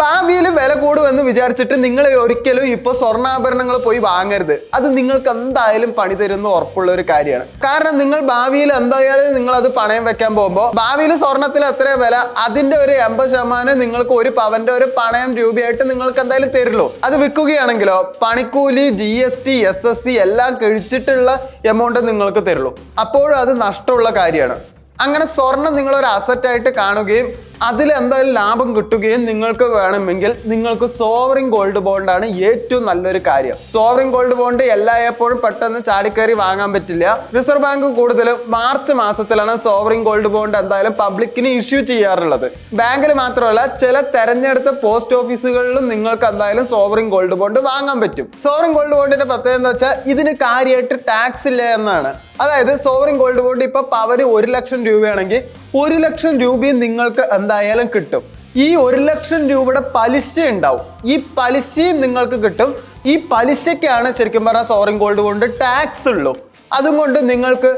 ഭാവിയിൽ വില കൂടുമെന്ന് വിചാരിച്ചിട്ട് നിങ്ങൾ ഒരിക്കലും ഇപ്പൊ സ്വർണാഭരണങ്ങൾ പോയി വാങ്ങരുത്. അത് നിങ്ങൾക്ക് എന്തായാലും പണി തരുന്ന ഉറപ്പുള്ള ഒരു കാര്യമാണ്. കാരണം നിങ്ങൾ ഭാവിയിൽ എന്തായാലും നിങ്ങൾ അത് പണയം വെക്കാൻ പോകുമ്പോൾ ഭാവിയിൽ സ്വർണത്തിൽ എത്ര വില അതിന്റെ ഒരു എൺപത് ശതമാനം നിങ്ങൾക്ക് ഒരു പവന്റെ ഒരു പണയം രൂപയായിട്ട് നിങ്ങൾക്ക് എന്തായാലും തരുള്ളൂ അത് വിൽക്കുകയാണെങ്കിലോ പണിക്കൂലി G S T S S C എല്ലാം കഴിച്ചിട്ടുള്ള എമൗണ്ട് നിങ്ങൾക്ക് തരുള്ളൂ അപ്പോഴും അത് നഷ്ടമുള്ള കാര്യമാണ്. അങ്ങനെ സ്വർണം നിങ്ങൾ ഒരു അസറ്റ് ആയിട്ട് കാണുകയും അതിൽ എന്തായാലും ലാഭം കിട്ടുകയും നിങ്ങൾക്ക് വേണമെങ്കിൽ നിങ്ങൾക്ക് സോവറിംഗ് ഗോൾഡ് ബോണ്ടാണ് ഏറ്റവും നല്ലൊരു കാര്യം. സോവറിംഗ് ഗോൾഡ് ബോണ്ട് എല്ലായ്പ്പോഴും പെട്ടെന്ന് ചാടിക്കയറി വാങ്ങാൻ പറ്റില്ല. റിസർവ് ബാങ്ക് കൂടുതലും മാർച്ച് മാസത്തിലാണ് സോവറിംഗ് ഗോൾഡ് ബോണ്ട് എന്തായാലും പബ്ലിക്കിന് ഇഷ്യൂ ചെയ്യാറുള്ളത്. ബാങ്കിൽ മാത്രമല്ല ചില തെരഞ്ഞെടുത്ത പോസ്റ്റ് ഓഫീസുകളിലും നിങ്ങൾക്ക് എന്തായാലും സോവറിംഗ് ഗോൾഡ് ബോണ്ട് വാങ്ങാൻ പറ്റും. സോവറിംഗ് ഗോൾഡ് ബോണ്ടിന്റെ പ്രത്യേകത എന്താ വെച്ചാൽ ഇതിന് കാര്യമായിട്ട് ടാക്സ് ഇല്ല എന്നാണ്. അതായത് സോവറിംഗ് ഗോൾഡ് ബോണ്ട് ഇപ്പൊ പവര് ഒരു ലക്ഷം രൂപയാണെങ്കിൽ ഒരു ലക്ഷം രൂപയും നിങ്ങൾക്ക് എന്തായാലും കിട്ടും. ഈ ഒരു ലക്ഷം രൂപയുടെ പലിശ ഉണ്ടാവും. ഈ പലിശയും നിങ്ങൾക്ക് കിട്ടും. ഈ പലിശയ്ക്കാണ് ശരിക്കും പറഞ്ഞാൽ സോറിൻ ഗോൾഡ് കൊണ്ട് ടാക്സ് ഉള്ളൂ. അതും കൊണ്ട് നിങ്ങൾക്ക്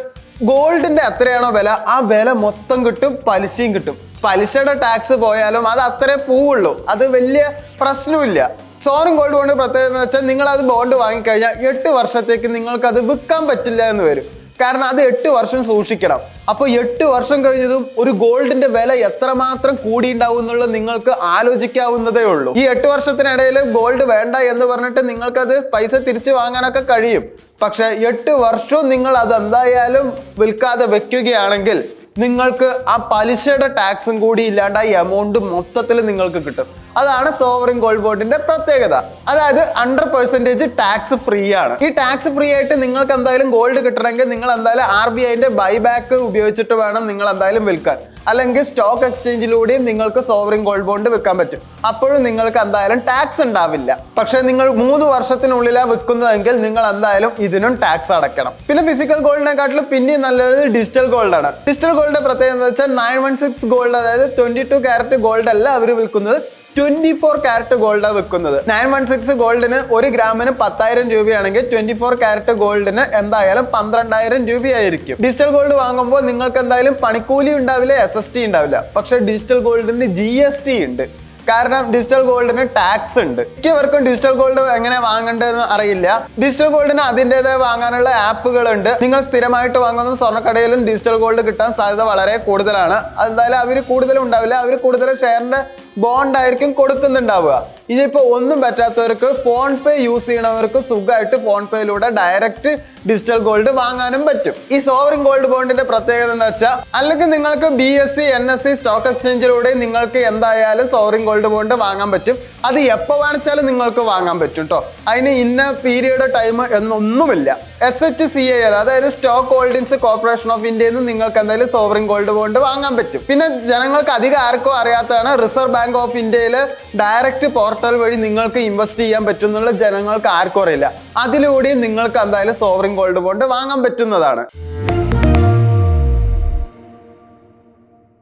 ഗോൾഡിന്റെ എത്രയാണോ വില ആ വില മൊത്തം കിട്ടും പലിശയും കിട്ടും. പലിശയുടെ ടാക്സ് പോയാലും അത് അത്രേ പോവുള്ളൂ. അത് വലിയ പ്രശ്നമില്ല സോറിൻ ഗോൾഡ് കൊണ്ട് പ്രത്യേകത എന്ന് വെച്ചാൽ നിങ്ങൾ അത് ബോണ്ട് വാങ്ങിക്കഴിഞ്ഞാൽ എട്ട് വർഷത്തേക്ക് നിങ്ങൾക്ക് അത് വിൽക്കാൻ പറ്റില്ല എന്ന് വരും. കാരണം അത് എട്ട് വർഷം സൂക്ഷിക്കണം. അപ്പോൾ എട്ട് വർഷം കഴിഞ്ഞതും ഒരു ഗോൾഡിന്റെ വില എത്രമാത്രം കൂടിയുണ്ടാവും എന്നുള്ളത് നിങ്ങൾക്ക് ആലോചിക്കാവുന്നതേ ഉള്ളൂ. ഈ എട്ട് വർഷത്തിനിടയിൽ ഗോൾഡ് വേണ്ട എന്ന് പറഞ്ഞിട്ട് നിങ്ങൾക്കത് പൈസ തിരിച്ചു വാങ്ങാനൊക്കെ കഴിയും. പക്ഷേ എട്ട് വർഷവും നിങ്ങൾ അത് എന്തായാലും വിൽക്കാതെ വെക്കുകയാണെങ്കിൽ നിങ്ങൾക്ക് ആ പലിശയുടെ ടാക്സും കൂടി ഇല്ലാണ്ട് ആ എമൗണ്ട് മൊത്തത്തിൽ നിങ്ങൾക്ക് കിട്ടും. അതാണ് സോവറിൻ ഗോൾഡ് ബോണ്ടിന്റെ പ്രത്യേകത. അതായത് ഹൺഡ്രഡ് പെർസെന്റേജ് ടാക്സ് ഫ്രീ ആണ്. ഈ ടാക്സ് ഫ്രീ ആയിട്ട് നിങ്ങൾക്ക് എന്തായാലും ഗോൾഡ് കിട്ടണമെങ്കിൽ നിങ്ങൾ എന്തായാലും ആർ ബി ഐന്റെ ബൈബാക്ക് ഉപയോഗിച്ചിട്ട് വേണം നിങ്ങൾ എന്തായാലും വിൽക്കാൻ. അല്ലെങ്കിൽ സ്റ്റോക്ക് എക്സ്ചേഞ്ചിലൂടെയും നിങ്ങൾക്ക് സോവറിൻ ഗോൾഡ് ബോണ്ട് വിൽക്കാൻ പറ്റും. അപ്പോഴും നിങ്ങൾക്ക് എന്തായാലും ടാക്സ് ഉണ്ടാവില്ല. പക്ഷേ നിങ്ങൾ മൂന്ന് വർഷത്തിനുള്ളിലാണ് വിൽക്കുന്നതെങ്കിൽ നിങ്ങൾ എന്തായാലും ഇതിനും ടാക്സ് അടക്കണം പിന്നെ ഫിസിക്കൽ ഗോൾഡിനെക്കാട്ടിലും പിന്നെ നല്ലത് ഡിജിറ്റൽ ഗോൾഡ് ആണ്. ഡിജിറ്റൽ ഗോൾഡിന്റെ പ്രത്യേകത എന്ന് വെച്ചാൽ നയൻ വൺ സിക്സ് ഗോൾഡ് അതായത് ട്വന്റി ടു ക്യാരറ്റ് ഗോൾഡ് അല്ല അവർ വിൽക്കുന്നത് ട്വന്റി ഫോർ ക്യാരറ്റ് ഗോൾഡാണ് വെക്കുന്നത് നയൻ വൺ സിക്സ് ഗോൾഡിന് ഒരു ഗ്രാമിന് പത്തായിരം രൂപയാണെങ്കിൽ ട്വന്റി ഫോർ ക്യാരറ്റ് ഗോൾഡിന് എന്തായാലും പന്ത്രണ്ടായിരം രൂപയായിരിക്കും. ഡിജിറ്റൽ ഗോൾഡ് വാങ്ങുമ്പോൾ നിങ്ങൾക്ക് എന്തായാലും പണിക്കൂലി ഉണ്ടാവില്ല എസ് എസ് ടി ഉണ്ടാവില്ല. പക്ഷേ ഡിജിറ്റൽ ഗോൾഡിന് ജി എസ് ടി ഉണ്ട്. കാരണം ഡിജിറ്റൽ ഗോൾഡിന് ടാക്സ് ഉണ്ട്. മിക്കവർക്കും ഡിജിറ്റൽ ഗോൾഡ് എങ്ങനെ വാങ്ങേണ്ടതെന്ന് അറിയില്ല. ഡിജിറ്റൽ ഗോൾഡിന് അതിന്റെതായ വാങ്ങാനുള്ള ആപ്പുകളുണ്ട്. നിങ്ങൾ സ്ഥിരമായിട്ട് വാങ്ങുന്ന സ്വർണക്കടയിലും ഡിജിറ്റൽ ഗോൾഡ് കിട്ടാൻ സാധ്യത വളരെ കൂടുതലാണ്. അതെന്തായാലും അവർ കൂടുതലും ഉണ്ടാവില്ല. അവർ കൂടുതൽ ഷെയറിന്റെ ബോണ്ട് ആയിരിക്കും കൊടുക്കുന്നുണ്ടാവുക. ഇതിപ്പോൾ ഒന്നും പറ്റാത്തവർക്ക് ഫോൺ പേ യൂസ് ചെയ്യണവർക്ക് സുഖമായിട്ട് ഫോൺ പേയിലൂടെ ഡയറക്റ്റ് ഡിജിറ്റൽ ഗോൾഡ് വാങ്ങാനും പറ്റും. ഈ സോവറിംഗ് ഗോൾഡ് ബോണ്ടിന്റെ പ്രത്യേകത എന്ന് വെച്ചാൽ അല്ലെങ്കിൽ നിങ്ങൾക്ക് B S C N S C stock എക്സ്ചേഞ്ചിലൂടെ നിങ്ങൾക്ക് എന്തായാലും സോവറിംഗ് ഗോൾഡ് ബോണ്ട് വാങ്ങാൻ പറ്റും. അത് എപ്പോൾ വാങ്ങിച്ചാലും നിങ്ങൾക്ക് വാങ്ങാൻ പറ്റും കേട്ടോ അതിന് ഇന്ന പീരിയഡ് ടൈം എന്നൊന്നുമില്ല. S H C I R അതായത് സ്റ്റോക്ക് ഹോൾഡിംഗ്സ് കോർപ്പറേഷൻ ഓഫ് ഇന്ത്യയിൽ നിന്ന് നിങ്ങൾക്ക് എന്തായാലും സോവറിൻ ഗോൾഡ് ബോണ്ട് വാങ്ങാൻ പറ്റും. പിന്നെ ജനങ്ങൾക്ക് അധികം ആർക്കും അറിയാത്തതാണ് റിസർവ് ബാങ്ക് ഓഫ് ഇന്ത്യയിൽ ഡയറക്റ്റ് പോർട്ടൽ വഴി നിങ്ങൾക്ക് ഇൻവെസ്റ്റ് ചെയ്യാൻ പറ്റും എന്നുള്ള ജനങ്ങൾക്ക് ആർക്കും അറിയില്ല. അതിലൂടെയും നിങ്ങൾക്ക് എന്തായാലും സോവറിൻ ഗോൾഡ് ബോണ്ട് വാങ്ങാൻ പറ്റുന്നതാണ്.